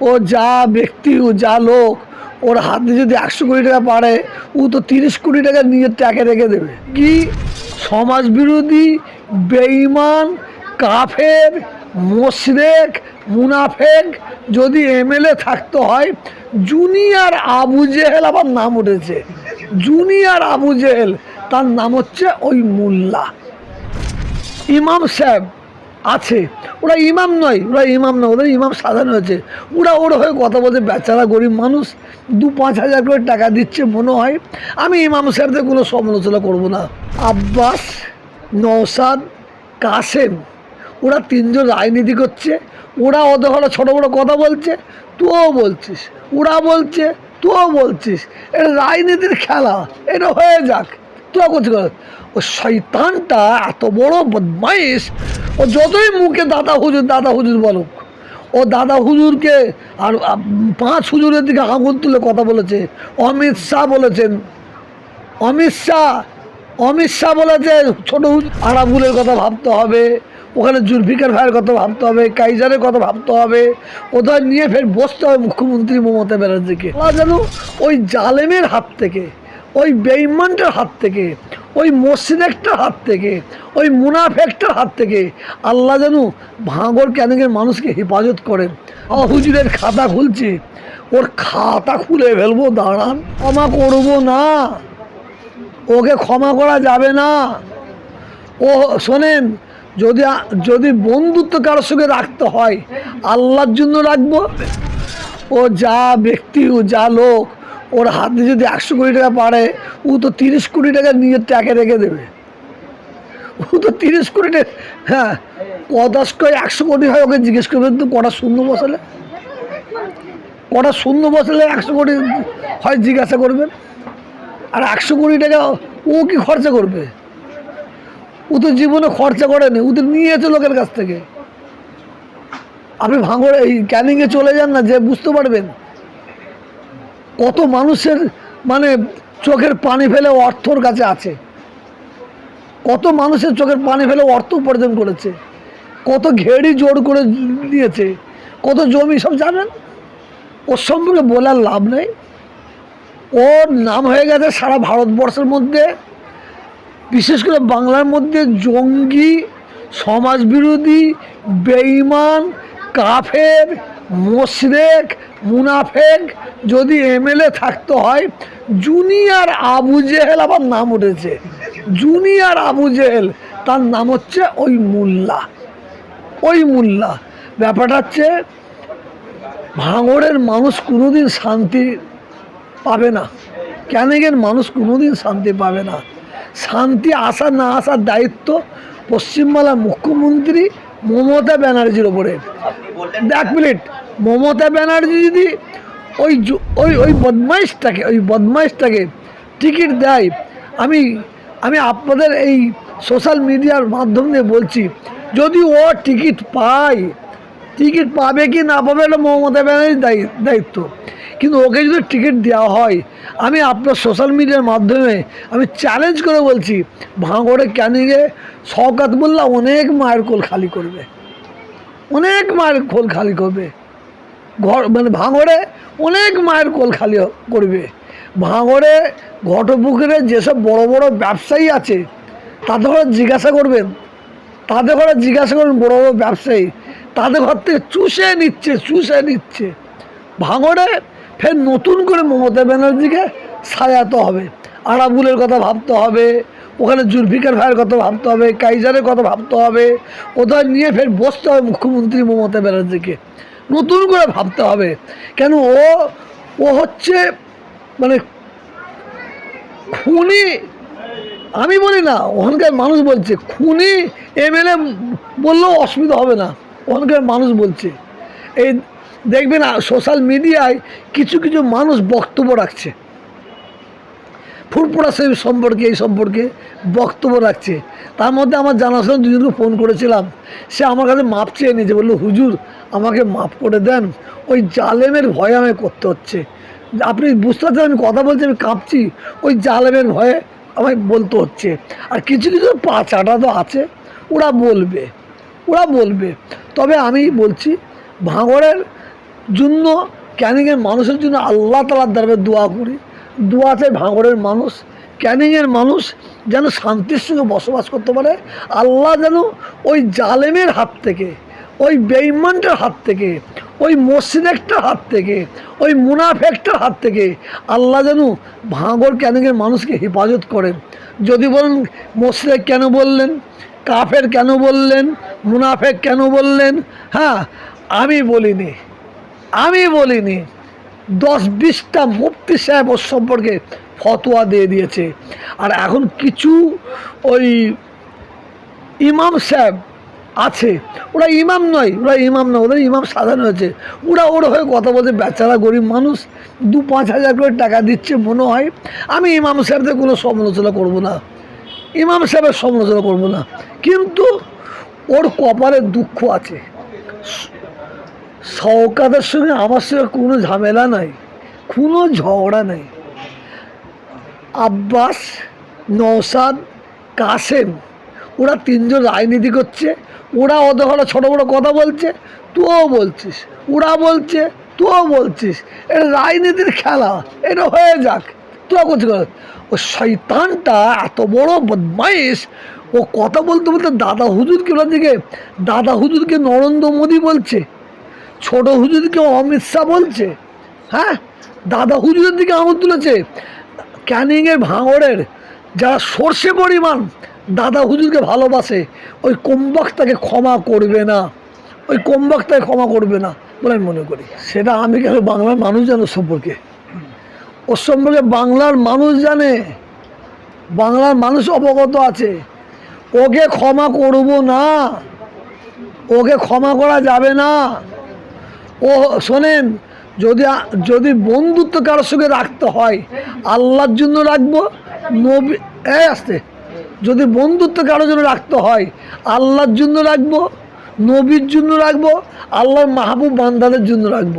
ও যা ব্যক্তি, ও যা লোক, ওর হাতে যদি একশো কোটি টাকা পারে, ও তো তিরিশ কোটি টাকা নিজের ট্যাকে রেখে দেবে। কি? সমাজ বিরোধী বেঈমান, কাফের, মোশরেক, মুনাফেক, যদি এমএলএ থাকতে হয়, জুনিয়র আবু জেহেল আবার নাম উঠেছে। জুনিয়র আবু জেহেল, তার নাম হচ্ছে ওই মোল্লা। ইমাম সাহেব আছে। ওরা ইমাম নয়, ওরা ইমাম নয়, ওদের ইমাম সাজানো হয়েছে। ওরা ওর হয়ে কথা বলছে, বেচারা গরিব মানুষ, দু পাঁচ হাজার করে টাকা দিচ্ছে মনে হয়। আমি ইমাম সাহেবদের কোনো সমালোচনা করব না। আব্বাস নৌসাদ কাসেম, ওরা তিনজন রাজনীতি করছে, ওরা হলো ছোটো বড়ো কথা বলছে তুও বলছিস। ওরা বলছে, তুইও বলছিস। এটা রাজনীতির খেলা, এটা হয়ে যাক। তুই করছিস কর। ও শৈতানটা এত বড় বদমাইশ। ও যতই মুখে দাদা হুজুর দাদা হুজুর বলুক, ও দাদা হুজুরকে আর পাঁচ হুজুরের দিকে আঙুল তুলে কথা বলেছে। অমিত শাহ বলেছেন, অমিত শাহ অমিত শাহ বলেছে ছোট আরাবুলের কথা ভাবতে হবে, ওখানে জুলফিকার ভাইয়ের কথা ভাবতে হবে, কাইজারের কথা ভাবতে হবে, ওদের নিয়ে ফের বসতে হবে মুখ্যমন্ত্রী মমতা ব্যানার্জিকে। যেন ওই জালেমের হাত থেকে ওই বেইমানটার হাত থেকে, ওই মসজিদেরটার হাত থেকে, ওই মুনাফেকটার হাত থেকে আল্লাহ যেন ভাঙর ক্যানিংয়ের মানুষকে হেফাজত করেন। আ হুজুরের খাতা খুলছে, ওর খাতা খুলে ফেলব, দাঁড়ান। ক্ষমা করব না। ওকে ক্ষমা করা যাবে না। ও শোনেন, যদি যদি বন্ধুত্ব কারোর সঙ্গে রাখতে হয়, আল্লাহর জন্য রাখব। ও যা ব্যক্তি ও যা লোক ওর হাতে যদি একশো কোটি টাকা পারে, ও তো তিরিশ কোটি টাকা নিজের ট্যাকে রেখে দেবে। ও তো তিরিশ কোটি টাকা হ্যাঁ কদাস একশো কোটি হয় ওকে জিজ্ঞেস করবেন তো কটা শূন্য বসালে? কটা শূন্য বসালে একশো কোটি হয় জিজ্ঞাসা করবেন আর একশো কোটি টাকা ও কি খরচা করবে? ও তো জীবনে খরচা করেনি, ও তো নিয়েছে লোকের কাছ থেকে। আপনি ভাঙড়ে এই ক্যানিংয়ে চলে যান না, যে বুঝতে পারবেন কত মানুষের মানে চোখের পানি ফেলে অর্থর কাছে আছে। কত মানুষের চোখের পানি ফেলে অর্থ উপার্জন করেছে। কত ঘেড়ি জোর করে দিয়েছে। কত জমি সব জানেন? ওর সম্পর্কে বলার লাভ নেই। ওর নাম হয়ে গেছে সারা ভারতবর্ষের মধ্যে। বিশেষ করে বাংলার মধ্যে জঙ্গি, সমাজবিরোধী, বেঈমান, কাফের, মোশরেক মুনাফেক যদি এমএলএ থাকতে হয়, জুনিয়র আবু জেহেল আবার নাম উঠেছে। জুনিয়র আবু জেহেল, তার নাম হচ্ছে ওই মোল্লা ওই মোল্লা ব্যাপারটা হচ্ছে, ভাঙড়ের মানুষ কোনোদিন শান্তি পাবে না। ক্যানিংয়ের মানুষ কোনোদিন শান্তি পাবে না। শান্তি, আসা না আসার দায়িত্ব পশ্চিমবাংলার মুখ্যমন্ত্রী মমতা ব্যানার্জির ওপরে এক মিনিট মমতা ব্যানার্জি যদি ওই ওই ওই বদমাইশটাকে ওই বদমাইশটাকে টিকিট দেয়, আমি আমি আপনাদের এই সোশ্যাল মিডিয়ার মাধ্যম দিয়ে বলছি, যদি ও টিকিট পায়, টিকিট পাবে কি না পাবে এটা মমতা ব্যানার্জির দায়ি- দায়িত্ব। কিন্তু ওকে যদি টিকিট দেওয়া হয়, আমি আপনার সোশ্যাল মিডিয়ার মাধ্যমে আমি চ্যালেঞ্জ করে বলছি, ভাঙড়ে ক্যানিংয়ে শওকাত মোল্লা অনেক মায়ের কোল খালি করবে। অনেক মায়ের কোল খালি করবে। ঘর মানে ভাঙড়ে অনেক মায়ের কোল খালি করবে। ভাঙড়ে ঘটপুকুরে যেসব বড় বড় ব্যবসায়ী আছে, তাদের ঘরে জিজ্ঞাসা করবেন। তাদের ঘরে জিজ্ঞাসা করবেন বড় বড় ব্যবসায়ী। তাদের ঘর থেকে চুষে নিচ্ছে চুষে নিচ্ছে। ভাঙড়ে ফের নতুন করে মমতা ব্যানার্জিকে সাজাতে হবে। আরাবুলের কথা ভাবতে হবে, ওখানে জুলফিকার ভাইয়ের কথা ভাবতে হবে, কাইজারের কথা ভাবতে হবে। ওদের নিয়ে ফের বসতে হবে মুখ্যমন্ত্রী মমতা ব্যানার্জিকে। নতুন করে ভাবতে হবে। কেন? ও ও হচ্ছে মানে খুনি। আমি বলি না, ওখানকার মানুষ বলছে, খুনি এমএলএ বললেও অসুবিধা হবে না, ওখানকার মানুষ বলছে। এই দেখবেন সোশ্যাল মিডিয়ায় কিছু কিছু মানুষ বক্তব্য রাখছে। ফুরপুরা সেই সম্পর্কে, এই সম্পর্কে বক্তব্য রাখছে। তার মধ্যে আমার জানাশোনা দুজনকে ফোন করেছিলাম। সে আমার কাছে মাপ চেয়ে নিয়েছে, বলল, হুজুর, আমাকে মাপ করে দেন। ওই জালেমের ভয়ে আমাকে করতে হচ্ছে। আপনি বুঝতে পারছেন আমি কথা বলছি, আমি কাঁপছি। ওই জালেমের ভয়ে আমায় বলতে হচ্ছে। আর কিছু কিছু পাচাটা তো আছে, ওরা বলবে ওরা বলবে। তবে আমি বলছি, ভাঙড়ের জন্য, ক্যানিংয়ের মানুষের জন্য আল্লাহ তালার দ্বারা দোয়া করি। দোয়া চাই ভাঙড়ের মানুষ, ক্যানিংয়ের মানুষ যেন শান্তির সঙ্গে বসবাস করতে পারে। আল্লাহ যেন ওই জালেমের হাত থেকে, ওই বেইমানটার হাত থেকে, ওই মসজিদেকটার হাত থেকে, ওই মুনাফেকটার হাত থেকে আল্লাহ যেন ভাঙর ক্যানিংয়ের মানুষকে হেফাজত করেন। যদি বলেন মসজিদ কেন বললেন, কাফের কেন বললেন, মুনাফেক কেন বললেন হ্যাঁ আমি বলিনি আমি বলিনি। দশ বিশটা মুফতি সাহেব ওর সম্পর্কে ফতোয়া দিয়ে দিয়েছে। আর এখন কিছু ওই ইমাম সাহেব আছে। ওরা ইমাম নয়, ওরা ইমাম নয়, ওদের ইমাম সাজানো হয়েছে। ওরা ওর হয়ে কথা বলছে, বেচারা গরিব মানুষ, দু পাঁচ হাজার করে টাকা দিচ্ছে মনে হয়। আমি ইমাম সাহেবদের কোনো সমালোচনা করব না। ইমাম সাহেবের সমালোচনা করব না। কিন্তু ওর কপালে দুঃখ আছে। সৌকাদের সঙ্গে আমার সঙ্গে কোনো ঝামেলা নাই, কোনো ঝগড়া নেই আব্বাস নৌসাদ কাসেম, ওরা তিনজন রাজনীতি করছে, ওরা অত হলো ছোটো বড়ো কথা বলছে, তুইও বলছিস, ওরা বলছে, তুইও বলছিস, এটা রাজনীতির খেলা, এটা হয়ে যাক তুই করছিস কথা। ও শৈতানটা এত বড় বদমাইশ, ও কথা বলতে বলতে দাদা হুজুরকে ওরা দিকে, দাদা হুজুরকে নরেন্দ্র মোদী বলছে ছোট হুজুরকে অমিত শাহ বলছে হ্যাঁ? দাদা হুজুরের দিকে আঙুল তুলেছে। ক্যানিংয়ের ভাঙড়ের যারা সর্ষে পরিমাণ, দাদা হুজুরকে ভালোবাসে, ওই কোম্বাক্তাকে ক্ষমা করবে না। ওই কোম্বাক্তাকে ক্ষমা করবে না, বলে আমি মনে করি। সেটা আমি কেন বাংলার মানুষ জানো সম্পর্কে? ওর সম্পর্কে বাংলার মানুষ জানে। বাংলার মানুষ অবগত আছে। ওকে ক্ষমা করব না। ওকে ক্ষমা করা যাবে না। ও শোনেন, যদি যদি বন্ধুত্ব কারোর সঙ্গে রাখতে হয়, আল্লাহর জন্য রাখব, নবী এ আসতে, যদি বন্ধুত্ব কারোর জন্য রাখতে হয়, আল্লাহর জন্য রাখব, নবীর জন্য রাখব, আল্লাহর মাহবুব বান্দাদের জন্য রাখব।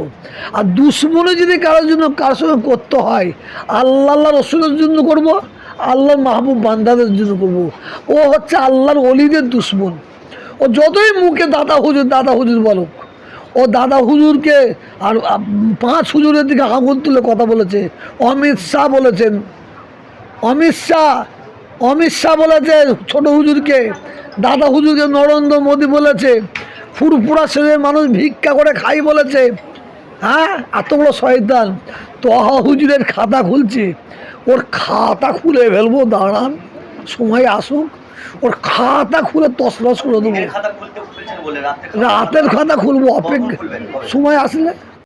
আর দুশ্মনে যদি কারোর জন্য, কারোর সঙ্গে করতে হয়, আল্লাহ আল্লাহ রসুলের জন্য করব, আল্লাহর মাহবুব বান্দাদের জন্য করব। ও হচ্ছে আল্লাহর অলিদের দুশ্মন। ও যতই মুখে দাদা হুজুর দাদা হুজুর বলুক ও দাদা হুজুরকে আর পাঁচ হুজুরের দিকে আঙুল তুলে কথা বলেছে। অমিত শাহ বলেছেন। অমিত শাহ অমিত শাহ বলেছে ছোট হুজুরকে, দাদা হুজুরকে নরেন্দ্র মোদী বলেছে, ফুরফুরা ছেলে মানুষ ভিক্ষা করে খাই বলেছে। হ্যাঁ এত বড় শয়তান। তহা হুজুরের খাতা খুলছে। ওর খাতা খুলে ফেলব, দাঁড়ান, সময় আসুক। ওর খাতা খুলে তসরস করে দেবো। রাতের খাতা খুলবো অপেক্ষা সময় আসলে